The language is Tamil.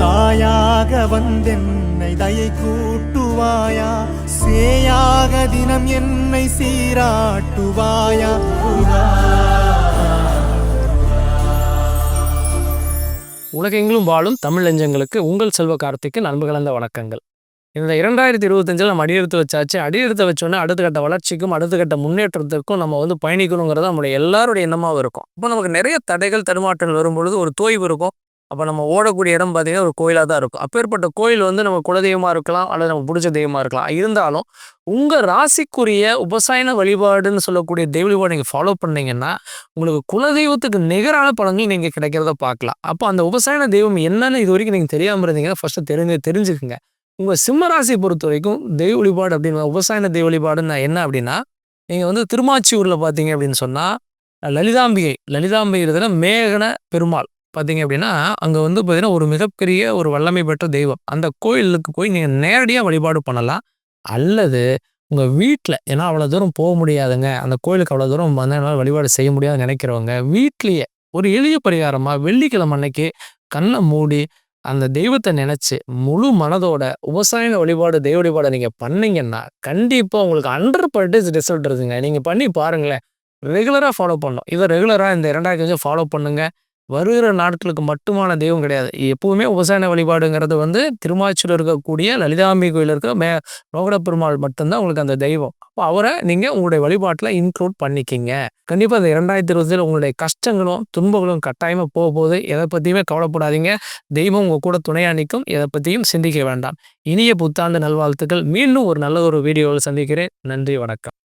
தாயாக வந்தென்னை தயை கூட்டுவாயா? சேயாக தினம் என்னை சீராட்டுவாயா? உலகெங்கிலும் வாழும் தமிழ் நெஞ்சங்களுக்கு உங்கள் செல்வ கார்த்திக்கு நண்பு கலந்த வணக்கங்கள். இந்த இரண்டாயிரத்தி இருபத்தஞ்சில் நம்ம அடியெடுத்து வச்சாச்சு. அடியெடுத்து வச்சோன்னே அடுத்த கட்ட வளர்ச்சிக்கும் அடுத்த கட்ட முன்னேற்றத்திற்கும் நம்ம வந்து பயணிக்கணுங்கிறது நம்மளுடைய எல்லாருடைய எண்ணமாகவும் இருக்கும். இப்போ நமக்கு நிறைய தடைகள் தடுமாற்றங்கள் வரும்பொழுது ஒரு தோய்வு இருக்கும். அப்போ நம்ம ஓடக்கூடிய இடம் பார்த்தீங்கன்னா ஒரு கோயிலாக தான் இருக்கும். அப்பேற்பட்ட கோயில் வந்து நம்ம குலதெய்வமாக இருக்கலாம் அல்லது நம்ம பிடிச்ச தெய்வமாக இருக்கலாம். இருந்தாலும் உங்கள் ராசிக்குரிய உபசாயன வழிபாடுன்னு சொல்லக்கூடிய தெய்வ வழிபாடு நீங்கள் ஃபாலோ பண்ணீங்கன்னா உங்களுக்கு குலதெய்வத்துக்கு நிகரான பலன்கள் நீங்கள் கிடைக்கிறத பார்க்கலாம். அப்போ அந்த உபசாயன தெய்வம் என்னன்னு இது வரைக்கும் நீங்கள் தெரியாமல் இருந்தீங்கன்னா ஃபஸ்ட்டு தெரிஞ்சு தெரிஞ்சுக்குங்க. உங்கள் சிம்ம ராசியை பொறுத்த வரைக்கும் தெய்வ வழிபாடு அப்படின்னு உபசாயன தெய்வ வழிபாடுன்னா என்ன அப்படின்னா நீங்கள் வந்து திருமாச்சியூரில் பார்த்தீங்க அப்படின்னு சொன்னால் லலிதாம்பிகை லலிதாம்பிகை மேகன பெருமாள். பார்த்தீங்க அப்படின்னா அங்கே வந்து பார்த்தீங்கன்னா ஒரு மிகப்பெரிய ஒரு வல்லமை பெற்ற தெய்வம். அந்த கோயிலுக்கு போய் நீங்கள் நேரடியாக வழிபாடு பண்ணலாம். அல்லது உங்கள் வீட்டில் ஏன்னா அவ்வளோ தூரம் போக முடியாதுங்க. அந்த கோயிலுக்கு அவ்வளோ தூரம் வந்து என்னால் வழிபாடு செய்ய முடியாதுன்னு நினைக்கிறவங்க வீட்லேயே ஒரு எளிய பரிகாரமாக வெள்ளிக்கிழமை அன்னைக்கு கண்ணை மூடி அந்த தெய்வத்தை நினச்சி முழு மனதோட விவசாய வழிபாடு தெய்வ வழிபாடை நீங்கள் பண்ணீங்கன்னா கண்டிப்பாக உங்களுக்கு ஹண்ட்ரட் பர்சன்டேஜ் ரிசல்ட் இருக்குங்க நீங்கள் பண்ணி பாருங்களேன். ரெகுலராக ஃபாலோ பண்ணணும். இதை ரெகுலராக இந்த இரண்டாயிரத்தி அஞ்சு ஃபாலோ பண்ணுங்கள் வருகிற நாட்களுக்கு மட்டுமான தெய்வம் கிடையாது. எப்பவுமே உபசாயன வழிபாடுங்கிறது வந்து திருமாச்சூர் இருக்கக்கூடிய லலிதாம்பி கோயில் இருக்க மே நோகட பெருமாள் மட்டும்தான் உங்களுக்கு அந்த தெய்வம். அப்போ அவரை நீங்கள் உங்களுடைய வழிபாட்டில் இன்க்ளூட் பண்ணிக்கிங்க. கண்டிப்பாக இந்த இரண்டாயிரத்தி இருபதில் உங்களுடைய கஷ்டங்களும் துன்பங்களும் கட்டாயமாக போக போகுது எதை பற்றியுமே கவலைப்படாதீங்க. தெய்வம் உங்கள் கூட துணையாக நிற்கும் எதை பற்றியும் சிந்திக்க வேண்டாம். இனிய புத்தாண்டு நல்வாழ்த்துக்கள். மீண்டும் ஒரு நல்ல ஒரு வீடியோவில் சந்திக்கிறேன். நன்றி வணக்கம்.